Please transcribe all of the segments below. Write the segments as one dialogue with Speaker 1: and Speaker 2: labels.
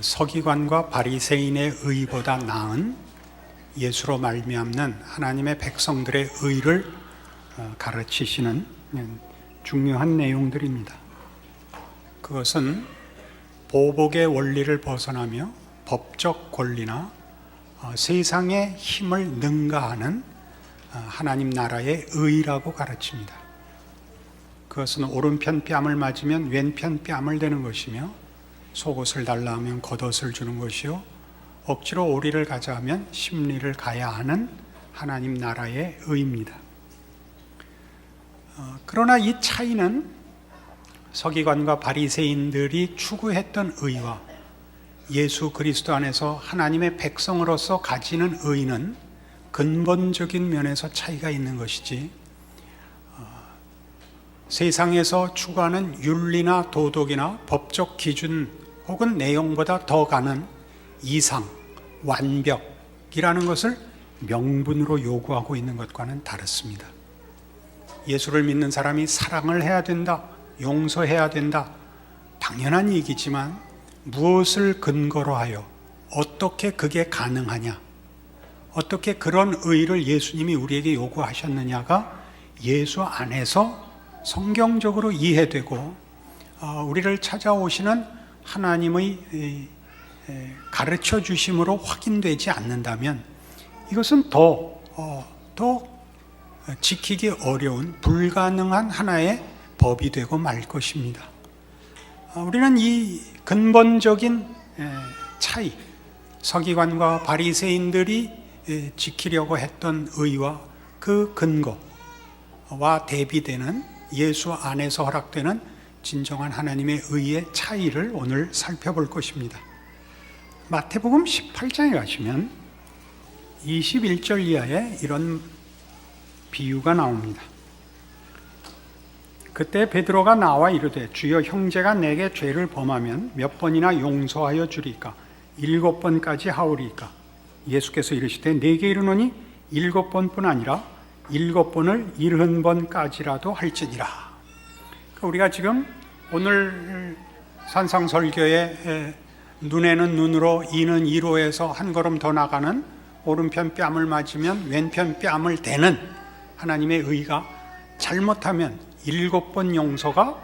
Speaker 1: 서기관과 바리새인의 의보다 나은 예수로 말미암는 하나님의 백성들의 의를 어, 가르치시는 중요한 내용들입니다. 그것은 보복의 원리를 벗어나며 법적 권리나 어, 세상의 힘을 능가하는 어, 하나님 나라의 의라고 가르칩니다. 그것은 오른편 뺨을 맞으면 왼편 뺨을 대는 것이며 속옷을 달라 하면 겉옷을 주는 것이요 억지로 오리를 가자 하면 심리를 가야 하는 하나님 나라의 의입니다. 어, 그러나 이 차이는 서기관과 바리새인들이 추구했던 의와 예수 그리스도 안에서 하나님의 백성으로서 가지는 의는 근본적인 면에서 차이가 있는 것이지 어, 세상에서 추구하는 윤리나 도덕이나 법적 기준 혹은 내용보다 더 가는 이상, 완벽이라는 것을 명분으로 요구하고 있는 것과는 다릅니다. 예수를 믿는 사람이 사랑을 해야 된다, 용서해야 된다, 당연한 얘기지만 무엇을 근거로 하여 어떻게 그게 가능하냐? 어떻게 그런 의를 예수님이 우리에게 요구하셨느냐가 예수 안에서 성경적으로 이해되고 어, 우리를 찾아오시는 하나님의 가르쳐 주심으로 확인되지 않는다면 이것은 더, 어, 더 지키기 어려운 불가능한 하나의 법이 되고 말 것입니다. 아, 우리는 이 근본적인 차이, 서기관과 바리새인들이 지키려고 했던 의와 그 근거와 대비되는 예수 안에서 허락되는 진정한 하나님의 의의 차이를 오늘 살펴볼 것입니다. 마태복음 18장에 가시면 21절 이하에 이런 비유가 나옵니다. 그때 베드로가 나와 이르되 주여 형제가 내게 죄를 범하면 몇 번이나 용서하여 주리까 일곱 번까지 하오리까 예수께서 이르시되 내게 이르노니 일곱 번뿐 아니라 일곱 번을 일흔 번까지라도 할지니라 우리가 지금 오늘 산상설교에 눈에는 눈으로 이는 이로에서 한 걸음 더 나가는 오른편 뺨을 맞으면 왼편 뺨을 대는 하나님의 의가 잘못하면 일곱 번 용서가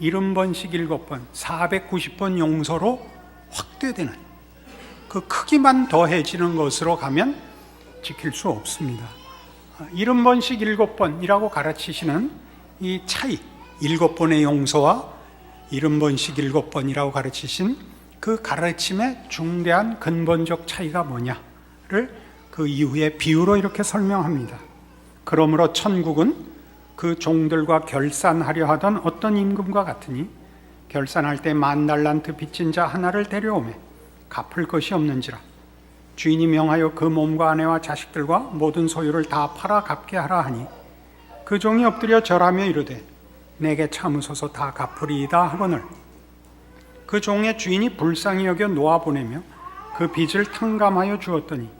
Speaker 1: 일흔 번씩 일곱 번, 490번 용서로 확대되는 그 크기만 더해지는 것으로 가면 지킬 수 없습니다. 일흔 번씩 일곱 번이라고 가르치시는 이 차이, 일곱 번의 용서와 일흔 번씩 일곱 번이라고 가르치신 그 가르침의 중대한 근본적 차이가 뭐냐를 그 이후에 비유로 이렇게 설명합니다. 그러므로 천국은 그 종들과 결산하려 하던 어떤 임금과 같으니 결산할 때 만 달란트 빚진 자 하나를 데려오매 갚을 것이 없는지라 주인이 명하여 그 몸과 아내와 자식들과 모든 소유를 다 팔아 갚게 하라 하니 그 종이 엎드려 절하며 이르되 내게 참으소서 다 갚으리이다 하거늘. 그 종의 주인이 불쌍히 여겨 놓아 보내며 그 빚을 탕감하여 주었더니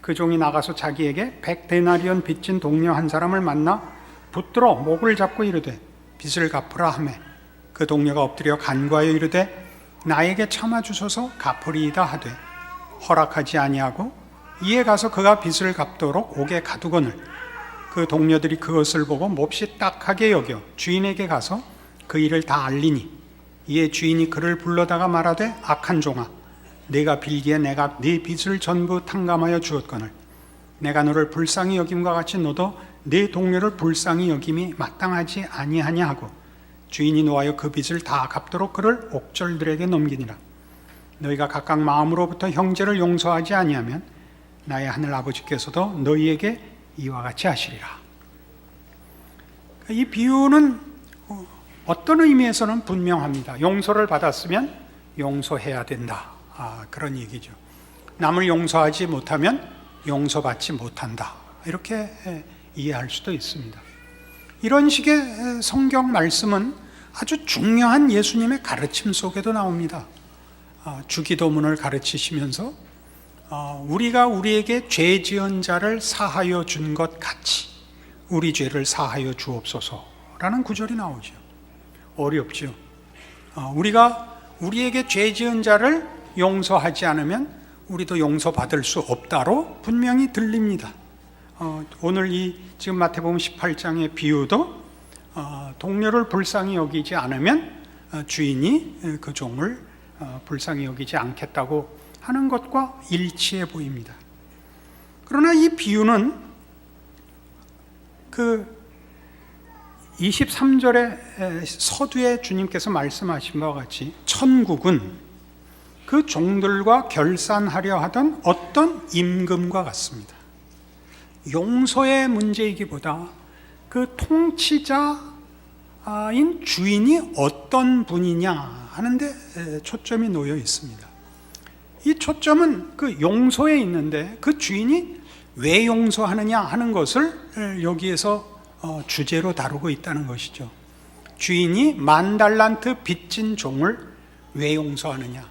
Speaker 1: 그 종이 나가서 자기에게 백 데나리온 빚진 동료 한 사람을 만나 붙들어 목을 잡고 이르되 빚을 갚으라 하매 그 동료가 엎드려 간과하여 이르되 나에게 참아 주소서 갚으리이다 하되 허락하지 아니하고 이에 가서 그가 빚을 갚도록 옥에 가두거늘 그 동료들이 그것을 보고 몹시 딱하게 여겨 주인에게 가서 그 일을 다 알리니 이에 주인이 그를 불러다가 말하되 악한 종아 내가 빌기에 내가 네 빚을 전부 탕감하여 주었거늘. 내가 너를 불쌍히 여김과 같이 너도 네 동료를 불쌍히 여김이 마땅하지 아니하냐 하고 주인이 노하여 그 빚을 다 갚도록 그를 옥절들에게 넘기니라. 너희가 각각 마음으로부터 형제를 용서하지 아니하면 나의 하늘 아버지께서도 너희에게 이와 같이 하시리라. 이 비유는 어떤 의미에서는 분명합니다. 용서를 받았으면 용서해야 된다. 아, 그런 얘기죠. 남을 용서하지 못하면 용서받지 못한다. 이렇게 이해할 수도 있습니다. 이런 식의 성경 말씀은 아주 중요한 예수님의 가르침 속에도 나옵니다. 주기도문을 가르치시면서 우리가 우리에게 죄 지은 자를 사하여 준 것 같이 우리 죄를 사하여 주옵소서라는 구절이 나오죠. 어렵죠. 우리가 우리에게 죄 지은 자를 용서하지 않으면 우리도 용서받을 수 없다로 분명히 들립니다. 어, 오늘 이 지금 마태복음 18장의 비유도 어, 동료를 불쌍히 여기지 않으면 어, 주인이 어, 그 종을 어, 불쌍히 여기지 않겠다고 하는 것과 일치해 보입니다. 그러나 이 비유는 그 23절의 서두에 주님께서 말씀하신 바와 같이 천국은 그 종들과 결산하려 하던 어떤 임금과 같습니다. 용서의 문제이기보다 그 통치자인 주인이 어떤 분이냐 하는데 초점이 놓여 있습니다. 이 초점은 그 용서에 있는데 그 주인이 왜 용서하느냐 하는 것을 여기에서 어, 주제로 다루고 있다는 것이죠. 주인이 만 달란트 빚진 종을 왜 용서하느냐?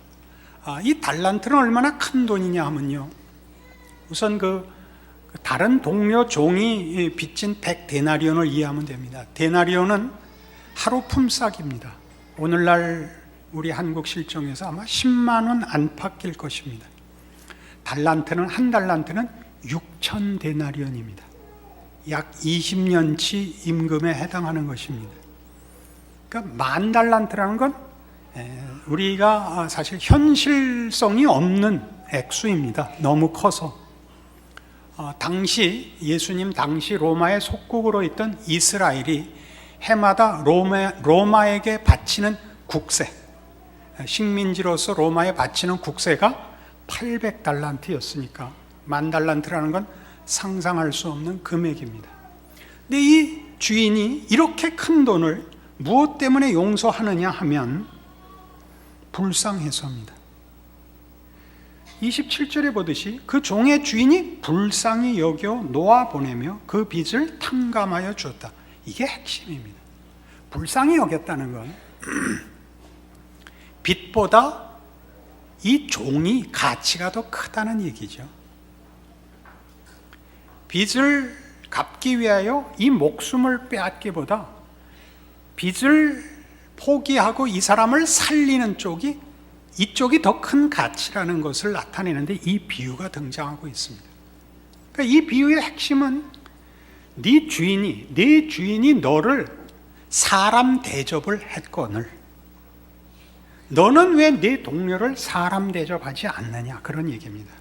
Speaker 1: 아, 이 달란트는 얼마나 큰 돈이냐 하면요. 우선 그 다른 동료 종이 빚진 100 데나리온을 이해하면 됩니다. 데나리온은 하루 품삯입니다. 오늘날 우리 한국 실정에서 아마 10만 원 안팎일 것입니다. 달란트는 한 달란트는 6천 데나리온입니다. 약 20년치 임금에 해당하는 것입니다. 그러니까 만 달란트라는 건 우리가 사실 현실성이 없는 액수입니다. 너무 커서. 어, 당시 예수님 당시 로마의 속국으로 있던 이스라엘이 해마다 로마, 로마에게 바치는 국세, 식민지로서 로마에 바치는 국세가 800달란트였으니까 만 달란트라는 건 상상할 수 없는 금액입니다. 근데 이 주인이 이렇게 큰 돈을 무엇 때문에 용서하느냐 하면 불쌍해서입니다. 27절에 보듯이 그 종의 주인이 불쌍히 여겨 놓아 보내며 그 빚을 탕감하여 주었다. 이게 핵심입니다. 불쌍히 여겼다는 건 빚보다 이 종이 가치가 더 크다는 얘기죠. 빚을 갚기 위하여 이 목숨을 빼앗기보다 빚을 포기하고 이 사람을 살리는 쪽이 이쪽이 더 큰 가치라는 것을 나타내는데 이 비유가 등장하고 있습니다. 그러니까 이 비유의 핵심은 네 주인이 네 주인이 너를 사람 대접을 했거늘 너는 왜네 동료를 사람 대접하지 않느냐 그런 얘기입니다.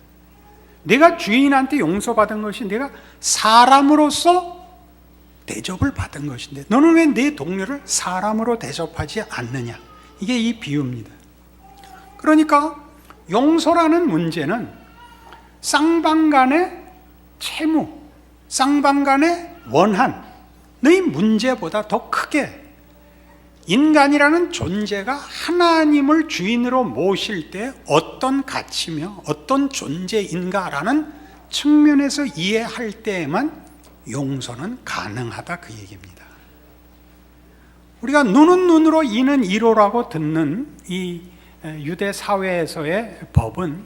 Speaker 1: 내가 주인한테 용서받은 것이 내가 사람으로서 대접을 받은 것인데 너는 왜 내 동료를 사람으로 대접하지 않느냐? 이게 이 비유입니다. 그러니까 용서라는 문제는 쌍방간의 채무, 쌍방간의 원한의 문제보다 더 크게 인간이라는 존재가 하나님을 주인으로 모실 때 어떤 가치며 어떤 존재인가라는 측면에서 이해할 때에만 용서는 가능하다 그 얘기입니다. 우리가 눈은 눈으로 이는 이로라고 듣는 이 유대 사회에서의 법은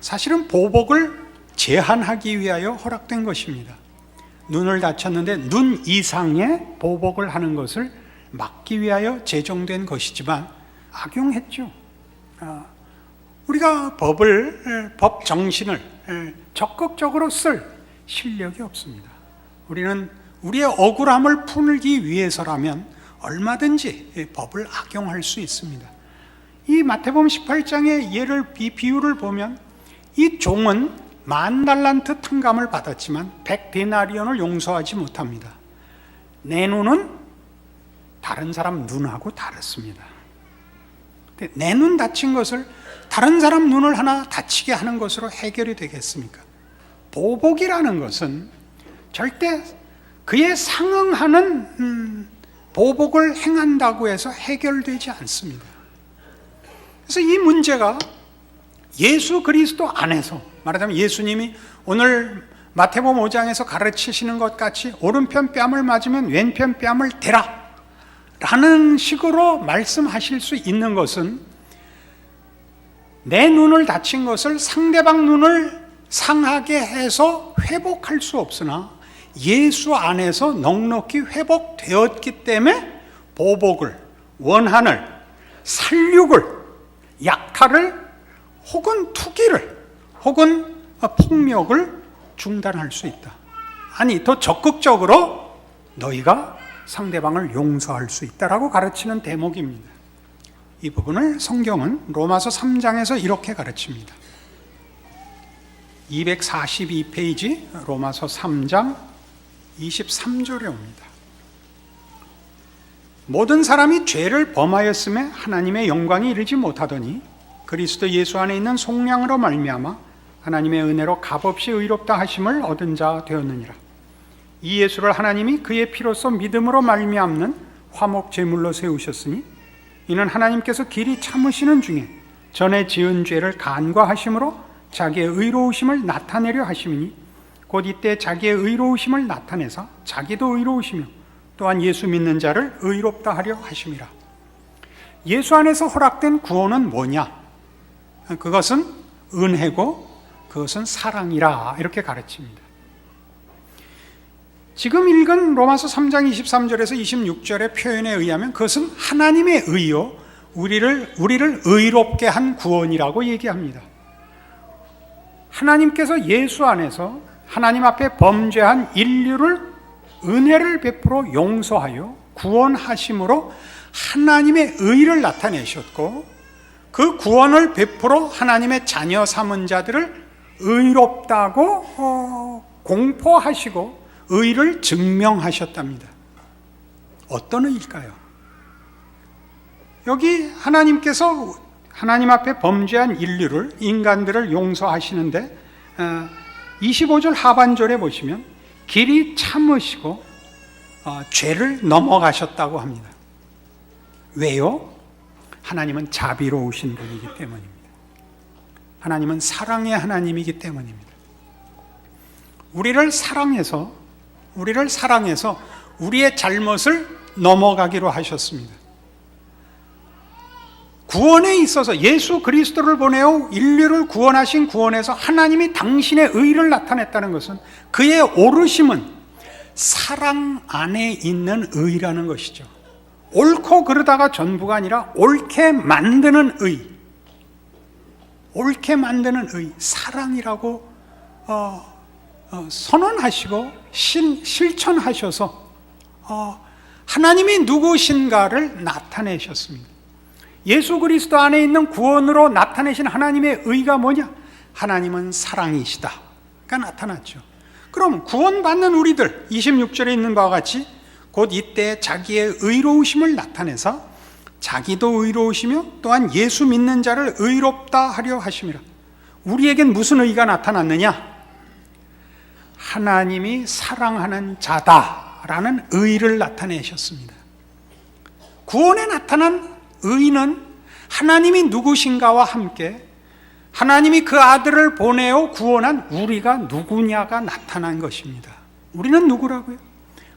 Speaker 1: 사실은 보복을 제한하기 위하여 허락된 것입니다. 눈을 다쳤는데 눈 이상의 보복을 하는 것을 막기 위하여 제정된 것이지만 악용했죠. 아, 우리가 법을 법 정신을 적극적으로 쓸 실력이 없습니다. 우리는 우리의 억울함을 풀기 위해서라면 얼마든지 법을 악용할 수 있습니다. 이 마태복음 18장의 예를 이 비유를 보면 이 종은 만 달란트 탕감을 받았지만 백 데나리온을 용서하지 못합니다. 내 눈은 다른 사람 눈하고 다릅니다. 내 눈 다친 것을 다른 사람 눈을 하나 다치게 하는 것으로 해결이 되겠습니까? 보복이라는 것은 절대 그에 상응하는 음, 보복을 행한다고 해서 해결되지 않습니다. 그래서 이 문제가 예수 그리스도 안에서 말하자면 예수님이 오늘 마태복음 5장에서 가르치시는 것 같이 오른편 뺨을 맞으면 왼편 뺨을 대라. 라는 식으로 말씀하실 수 있는 것은 내 눈을 다친 것을 상대방 눈을 상하게 해서 회복할 수 없으나 예수 안에서 넉넉히 회복되었기 때문에 보복을, 원한을, 살육을, 약탈을 혹은 투기를 혹은 폭력을 중단할 수 있다. 아니, 더 적극적으로 너희가 상대방을 용서할 수 있다라고 가르치는 대목입니다. 이 부분을 성경은 로마서 3장에서 이렇게 가르칩니다. 242페이지 로마서 3장 23절에 옵니다. 모든 사람이 죄를 범하였음에 하나님의 영광이 이르지 못하더니 그리스도 예수 안에 있는 속량으로 말미암아 하나님의 은혜로 값없이 의롭다 하심을 얻은 자 되었느니라. 이 예수를 하나님이 그의 피로써 믿음으로 말미암는 화목 제물로 세우셨으니 이는 하나님께서 길이 참으시는 중에 전에 지은 죄를 간과하심으로 자기의 의로우심을 나타내려 하심이니 곧 이때 자기의 의로우심을 나타내사 자기도 의로우시며 또한 예수 믿는 자를 의롭다 하려 하심이라. 예수 안에서 허락된 구원은 뭐냐? 그것은 은혜고 그것은 사랑이라 이렇게 가르칩니다. 지금 읽은 로마서 3장 23절에서 26절의 표현에 의하면 그것은 하나님의 의요 우리를 우리를 의롭게 한 구원이라고 얘기합니다. 하나님께서 예수 안에서 하나님 앞에 범죄한 인류를 은혜를 베풀어 용서하여 구원하심으로 하나님의 의를 나타내셨고 그 구원을 베풀어 하나님의 자녀 삼은 자들을 의롭다고 어, 공포하시고 의를 증명하셨답니다. 어떤 의일까요? 여기 하나님께서 하나님 앞에 범죄한 인류를 인간들을 용서하시는데 25절 하반절에 보시면 길이 참으시고 어, 죄를 넘어가셨다고 합니다. 왜요? 하나님은 자비로우신 분이기 때문입니다. 하나님은 사랑의 하나님이기 때문입니다. 우리를 사랑해서 우리를 사랑해서 우리의 잘못을 넘어가기로 하셨습니다. 구원에 있어서 예수 그리스도를 보내어 인류를 구원하신 구원에서 하나님이 당신의 의를 나타냈다는 것은 그의 오르심은 사랑 안에 있는 의라는 것이죠. 옳고 그르다가 전부가 아니라 옳게 만드는 의, 옳게 만드는 의, 사랑이라고 어, 어, 선언하시고 실, 실천하셔서 어, 하나님이 누구신가를 나타내셨습니다. 예수 그리스도 안에 있는 구원으로 나타내신 하나님의 의가 뭐냐? 하나님은 사랑이시다가 나타났죠. 그럼 구원받는 우리들 26절에 있는 바와 같이 곧 이때 자기의 의로우심을 나타내서 자기도 의로우시며 또한 예수 믿는 자를 의롭다 하려 하심이라. 우리에겐 무슨 의가 나타났느냐? 하나님이 사랑하는 자다라는 의를 나타내셨습니다. 구원에 나타난 의는 하나님이 누구신가와 함께 하나님이 그 아들을 보내어 구원한 우리가 누구냐가 나타난 것입니다. 우리는 누구라고요?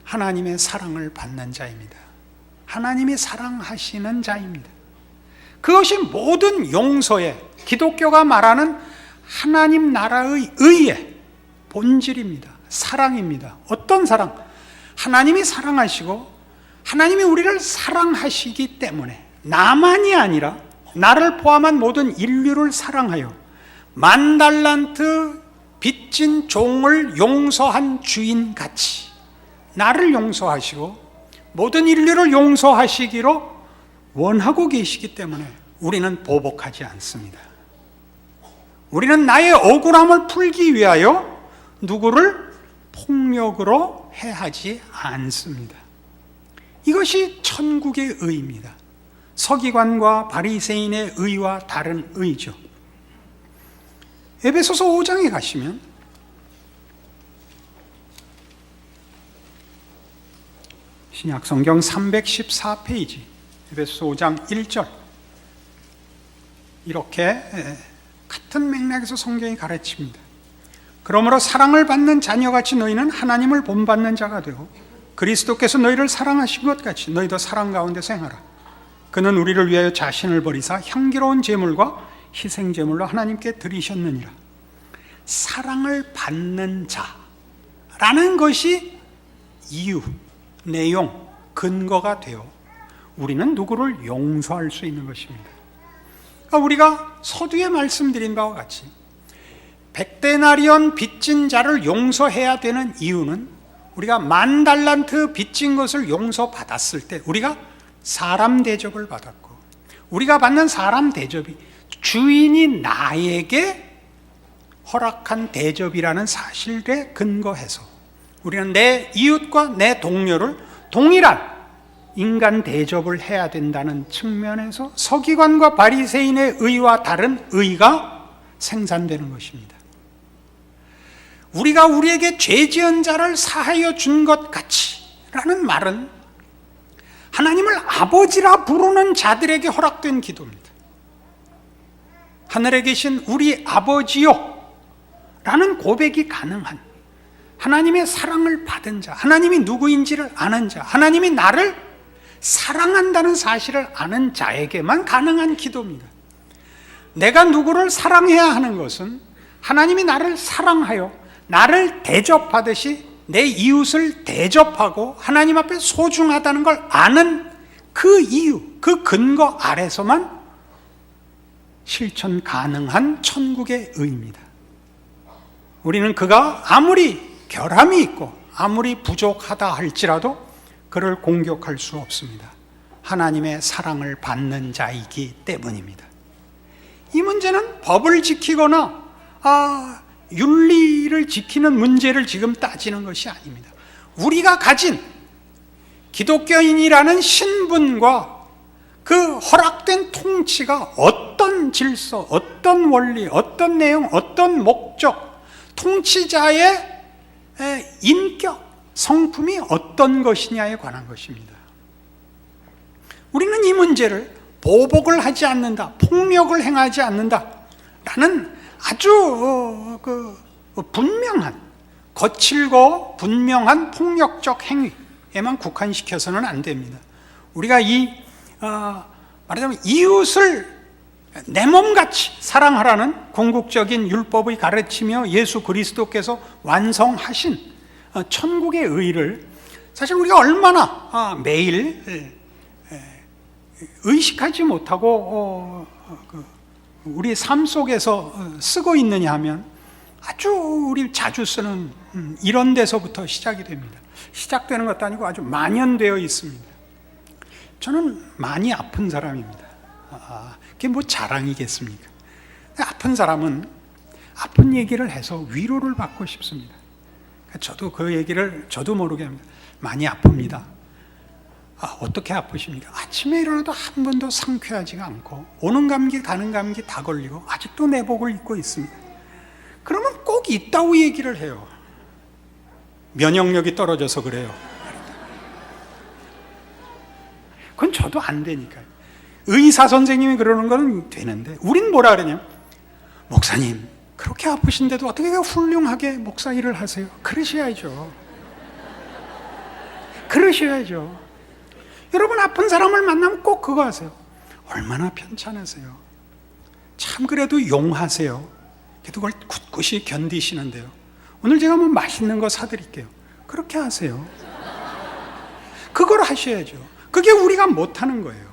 Speaker 1: 하나님의 사랑을 받는 자입니다. 하나님이 사랑하시는 자입니다. 그것이 모든 용서의 기독교가 말하는 하나님 나라의 의의 본질입니다. 사랑입니다. 어떤 사랑? 하나님이 사랑하시고 하나님이 우리를 사랑하시기 때문에 나만이 아니라 나를 포함한 모든 인류를 사랑하여 만 달란트 빚진 종을 용서한 주인 같이 나를 용서하시고 모든 인류를 용서하시기로 원하고 계시기 때문에 우리는 보복하지 않습니다. 우리는 나의 억울함을 풀기 위하여 누구를 폭력으로 해하지 않습니다. 이것이 천국의 의입니다. 서기관과 바리새인의 의와 다른 의죠. 에베소서 5장에 가시면 신약 성경 314페이지 에베소서 5장 1절 이렇게 같은 맥락에서 성경이 가르칩니다. 그러므로 사랑을 받는 자녀같이 너희는 하나님을 본받는 자가 되고 그리스도께서 너희를 사랑하신 것 같이 너희도 사랑 가운데 생하라. 그는 우리를 위하여 자신을 버리사 향기로운 제물과 희생 제물로 하나님께 드리셨느니라. 사랑을 받는 자라는 것이 이유, 내용, 근거가 되어 우리는 누구를 용서할 수 있는 것입니다. 그러니까 우리가 서두에 말씀드린 바와 같이 백데나리온 빚진 자를 용서해야 되는 이유는 우리가 만 달란트 빚진 것을 용서받았을 때 우리가 사람 대접을 받았고 우리가 받는 사람 대접이 주인이 나에게 허락한 대접이라는 사실에 근거해서 우리는 내 이웃과 내 동료를 동일한 인간 대접을 해야 된다는 측면에서 서기관과 바리새인의 의와 다른 의가 생산되는 것입니다. 우리가 우리에게 죄 지은 자를 사하여 준 것 같이라는 말은 하나님을 아버지라 부르는 자들에게 허락된 기도입니다. 하늘에 계신 우리 아버지요 라는 고백이 가능한 하나님의 사랑을 받은 자, 하나님이 누구인지를 아는 자, 하나님이 나를 사랑한다는 사실을 아는 자에게만 가능한 기도입니다. 내가 누구를 사랑해야 하는 것은 하나님이 나를 사랑하여 나를 대접하듯이 내 이웃을 대접하고 하나님 앞에 소중하다는 걸 아는 그 이유, 그 근거 아래서만 실천 가능한 천국의 의입니다. 우리는 그가 아무리 결함이 있고 아무리 부족하다 할지라도 그를 공격할 수 없습니다. 하나님의 사랑을 받는 자이기 때문입니다. 이 문제는 법을 지키거나 아, 윤리를 지키는 문제를 지금 따지는 것이 아닙니다. 우리가 가진 기독교인이라는 신분과 그 허락된 통치가 어떤 질서, 어떤 원리, 어떤 내용, 어떤 목적, 통치자의 인격, 성품이 어떤 것이냐에 관한 것입니다. 우리는 이 문제를 보복을 하지 않는다, 폭력을 행하지 않는다, 라는 아주 어, 그 분명한, 거칠고 분명한 폭력적 행위에만 국한시켜서는 안 됩니다. 우리가 이, 어, 말하자면 이웃을 내 몸같이 사랑하라는 궁극적인 율법의 가르치며 예수 그리스도께서 완성하신 어, 천국의 의를 사실 우리가 얼마나 아, 매일 의식하지 못하고 어, 그 우리 삶 속에서 어, 쓰고 있느냐 하면 아주 우리 자주 쓰는 음, 이런 데서부터 시작이 됩니다. 시작되는 것도 아니고 아주 만연되어 있습니다. 저는 많이 아픈 사람입니다. 아, 그게 뭐 자랑이겠습니까? 아픈 사람은 아픈 얘기를 해서 위로를 받고 싶습니다. 저도 그 얘기를 저도 모르게 합니다. 많이 아픕니다. 아, 어떻게 아프십니까? 아침에 일어나도 한 번도 상쾌하지가 않고 오는 감기 가는 감기 다 걸리고 아직도 내복을 입고 있습니다. 그러면 꼭 있다고 얘기를 해요. 면역력이 떨어져서 그래요. 그건 저도 안 되니까요. 의사 선생님이 그러는 거는 되는데 우린 뭐라 그러냐? 목사님 그렇게 아프신데도 어떻게 훌륭하게 목사 일을 하세요? 그러셔야죠. 그러셔야죠. 여러분 아픈 사람을 만나면 꼭 그거 하세요. 얼마나 편찮으세요. 참 그래도 용하세요. 그걸 굳굳이 견디시는데요. 오늘 제가 뭐 맛있는 거 사드릴게요. 그렇게 하세요. 그걸 하셔야죠. 그게 우리가 못하는 거예요.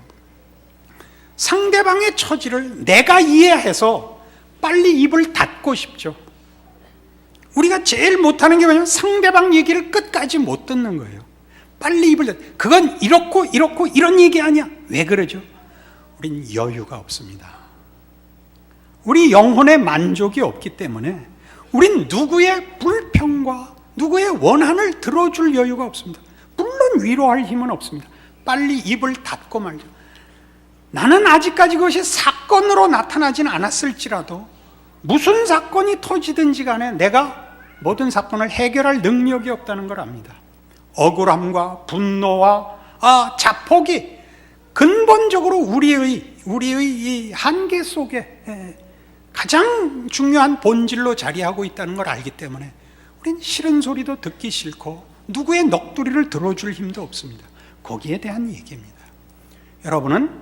Speaker 1: 상대방의 처지를 내가 이해해서 빨리 입을 닫고 싶죠. 우리가 제일 못하는 게 뭐냐면 상대방 얘기를 끝까지 못 듣는 거예요. 빨리 입을 닫. 그건 이렇고 이렇고 이런 얘기 아니야. 왜 그러죠? 우린 여유가 없습니다. 우리 영혼의 만족이 없기 때문에 우린 누구의 불평과 누구의 원한을 들어줄 여유가 없습니다. 물론 위로할 힘은 없습니다. 빨리 입을 닫고 말죠. 나는 아직까지 그것이 사건으로 나타나진 않았을지라도 무슨 사건이 터지든지 간에 내가 모든 사건을 해결할 능력이 없다는 걸 압니다. 억울함과 분노와 아, 자폭이 근본적으로 우리의 우리의 이 한계 속에 가장 중요한 본질로 자리하고 있다는 걸 알기 때문에 우리는 싫은 소리도 듣기 싫고 누구의 넋두리를 들어줄 힘도 없습니다. 거기에 대한 얘기입니다. 여러분은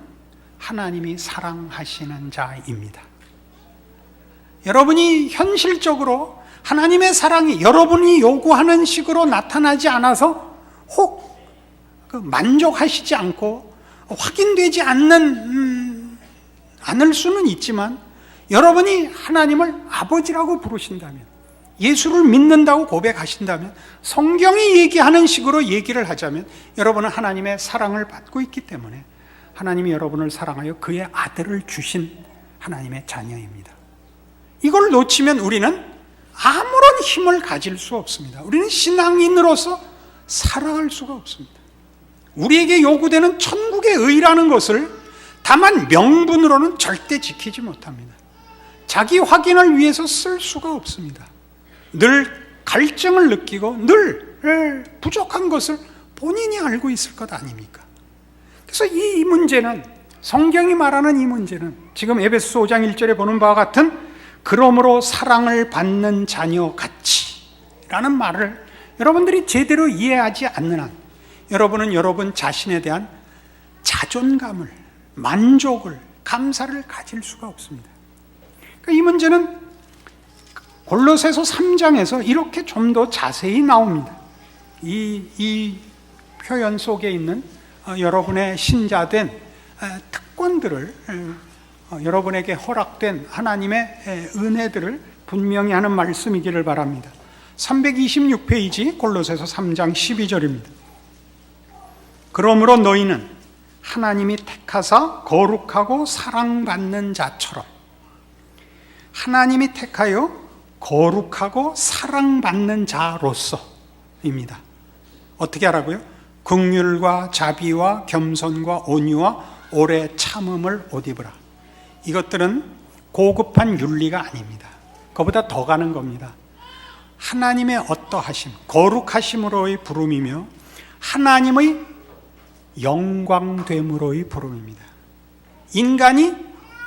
Speaker 1: 하나님이 사랑하시는 자입니다. 여러분이 현실적으로 하나님의 사랑이 여러분이 요구하는 식으로 나타나지 않아서 혹그 만족하시지 않고 확인되지 않는 음, 않을 수는 있지만 여러분이 하나님을 아버지라고 부르신다면 예수를 믿는다고 고백하신다면 성경이 얘기하는 식으로 얘기를 하자면 여러분은 하나님의 사랑을 받고 있기 때문에 하나님이 여러분을 사랑하여 그의 아들을 주신 하나님의 자녀입니다. 이걸 놓치면 우리는 아무런 힘을 가질 수 없습니다. 우리는 신앙인으로서 살아갈 수가 없습니다. 우리에게 요구되는 천국의 의라는 것을 다만 명분으로는 절대 지키지 못합니다. 자기 확인을 위해서 쓸 수가 없습니다. 늘 갈증을 느끼고 늘 부족한 것을 본인이 알고 있을 것 아닙니까? 그래서 이 문제는 성경이 말하는 이 문제는 지금 에베소 5장 1절에 보는 바와 같은 그러므로 사랑을 받는 자녀 같이라는 말을 여러분들이 제대로 이해하지 않는 한 여러분은 여러분 자신에 대한 자존감을 만족을 감사를 가질 수가 없습니다. 그러니까 이 문제는 골로새서 3장에서 이렇게 좀 더 자세히 나옵니다. 이, 이 표현 속에 있는 어, 여러분의 신자된 에, 특권들을 어, 여러분에게 허락된 하나님의 에, 은혜들을 분명히 하는 말씀이기를 바랍니다. 326페이지 골로새서 3장 12절입니다. 그러므로 너희는 하나님이 택하사 거룩하고 사랑받는 자처럼 하나님이 택하여 거룩하고 사랑받는 자로서입니다. 어떻게 하라고요? 긍휼과 자비와 겸손과 온유와 오래 참음을 옷 입으라. 이것들은 고급한 윤리가 아닙니다. 그보다 더 가는 겁니다. 하나님의 어떠하심, 거룩하심으로의 부름이며 하나님의 영광됨으로의 부름입니다. 인간이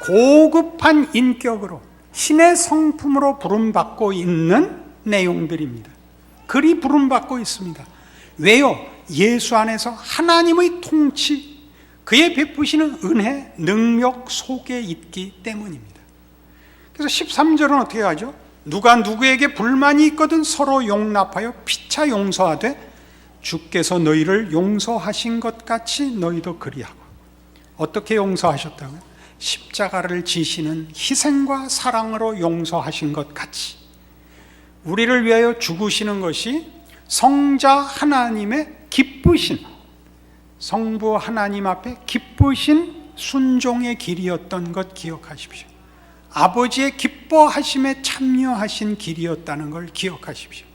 Speaker 1: 고급한 인격으로 신의 성품으로 부름받고 있는 내용들입니다. 그리 부름받고 있습니다. 왜요? 예수 안에서 하나님의 통치, 그의 베푸시는 은혜, 능력 속에 있기 때문입니다. 그래서 13절은 어떻게 하죠? 누가 누구에게 불만이 있거든 서로 용납하여 피차 용서하되 주께서 너희를 용서하신 것 같이 너희도 그리하고 어떻게 용서하셨다고요? 십자가를 지시는 희생과 사랑으로 용서하신 것 같이 우리를 위하여 죽으시는 것이 성자 하나님의 기쁘신 성부 하나님 앞에 기쁘신 순종의 길이었던 것 기억하십시오. 아버지의 기뻐하심에 참여하신 길이었다는 걸 기억하십시오.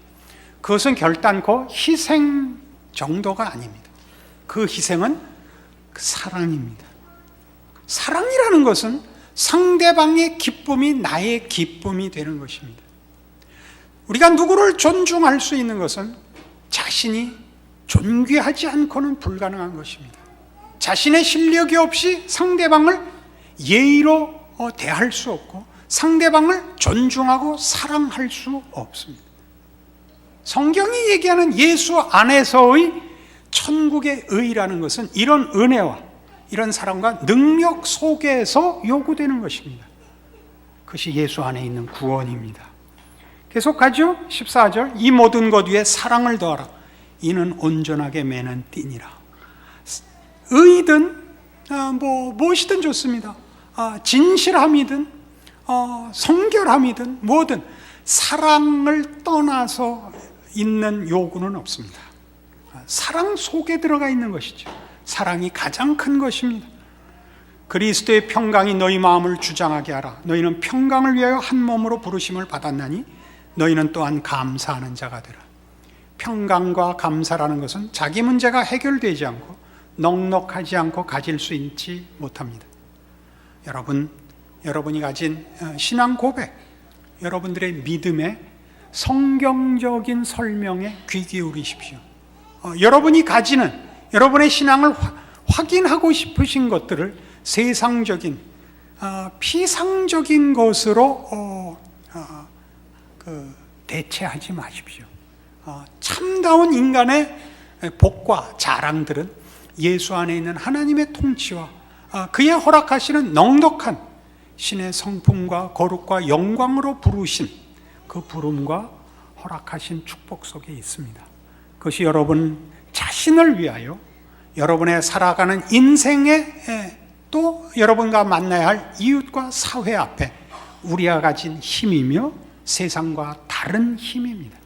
Speaker 1: 그것은 결단코 희생 정도가 아닙니다. 그 희생은 그 사랑입니다. 사랑이라는 것은 상대방의 기쁨이 나의 기쁨이 되는 것입니다. 우리가 누구를 존중할 수 있는 것은 자신이 존귀하지 않고는 불가능한 것입니다. 자신의 실력이 없이 상대방을 예의로 어, 대할 수 없고 상대방을 존중하고 사랑할 수 없습니다. 성경이 얘기하는 예수 안에서의 천국의 의라는 것은 이런 은혜와 이런 사랑과 능력 속에서 요구되는 것입니다. 그것이 예수 안에 있는 구원입니다. 계속 가죠. 14절. 이 모든 것 위에 사랑을 더하라. 이는 온전하게 매는 띠니라. 의든 아, 뭐 무엇이든 좋습니다. 아, 진실함이든 어, 성결함이든 뭐든 사랑을 떠나서 있는 요구는 없습니다. 사랑 속에 들어가 있는 것이죠. 사랑이 가장 큰 것입니다. 그리스도의 평강이 너희 마음을 주장하게 하라. 너희는 평강을 위하여 한 몸으로 부르심을 받았나니 너희는 또한 감사하는 자가 되라. 평강과 감사라는 것은 자기 문제가 해결되지 않고 넉넉하지 않고 가질 수 있지 못합니다. 여러분, 여러분이 가진 어, 신앙 고백, 여러분들의 믿음의 성경적인 설명에 귀 기울이십시오. 어, 여러분이 가지는 여러분의 신앙을 화, 확인하고 싶으신 것들을 세상적인 어, 피상적인 것으로 그 대체하지 마십시오. 어, 참다운 인간의 복과 자랑들은 예수 안에 있는 하나님의 통치와 어, 그의 허락하시는 넉넉한 신의 성품과 거룩과 영광으로 부르신 그 부름과 허락하신 축복 속에 있습니다. 그것이 여러분 자신을 위하여 여러분의 살아가는 인생의 또 여러분과 만나야 할 이웃과 사회 앞에 우리가 가진 힘이며 세상과 다른 힘입니다.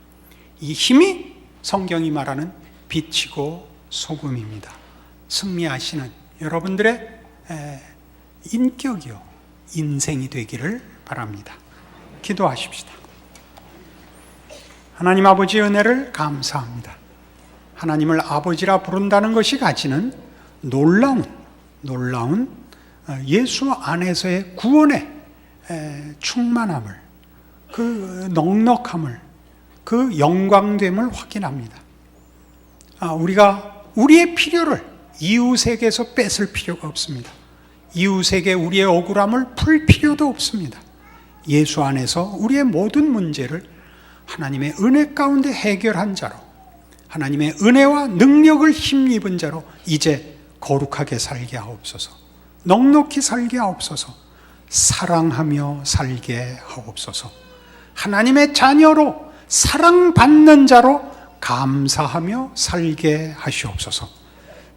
Speaker 1: 이 힘이 성경이 말하는 빛이고 소금입니다. 승리하시는 여러분들의 에, 인격이요, 인생이 되기를 바랍니다. 기도하십시다. 하나님 아버지 은혜를 감사합니다. 하나님을 아버지라 부른다는 것이 가지는 놀라운, 놀라운 어, 예수 안에서의 구원의 에, 충만함을, 그 넉넉함을, 그 영광됨을 확인합니다. 아, 우리가 우리의 필요를 이웃에게서 뺏을 필요가 없습니다. 이웃에게 우리의 억울함을 풀 필요도 없습니다. 예수 안에서 우리의 모든 문제를 하나님의 은혜 가운데 해결한 자로 하나님의 은혜와 능력을 힘입은 자로 이제 거룩하게 살게 하옵소서. 넉넉히 살게 하옵소서. 사랑하며 살게 하옵소서. 하나님의 자녀로 사랑받는 자로 감사하며 살게 하시옵소서.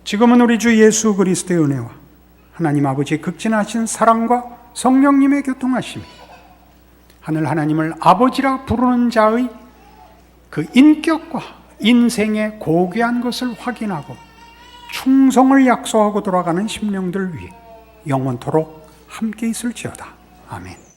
Speaker 1: 지금은 우리 주 예수 그리스도의 은혜와 하나님 아버지의 극진하신 사랑과 성령님의 교통하심이 하늘 하나님을 아버지라 부르는 자의 그 인격과 인생의 고귀한 것을 확인하고 충성을 약속하고 돌아가는 심령들 위해 영원토록 함께 있을지어다. 아멘.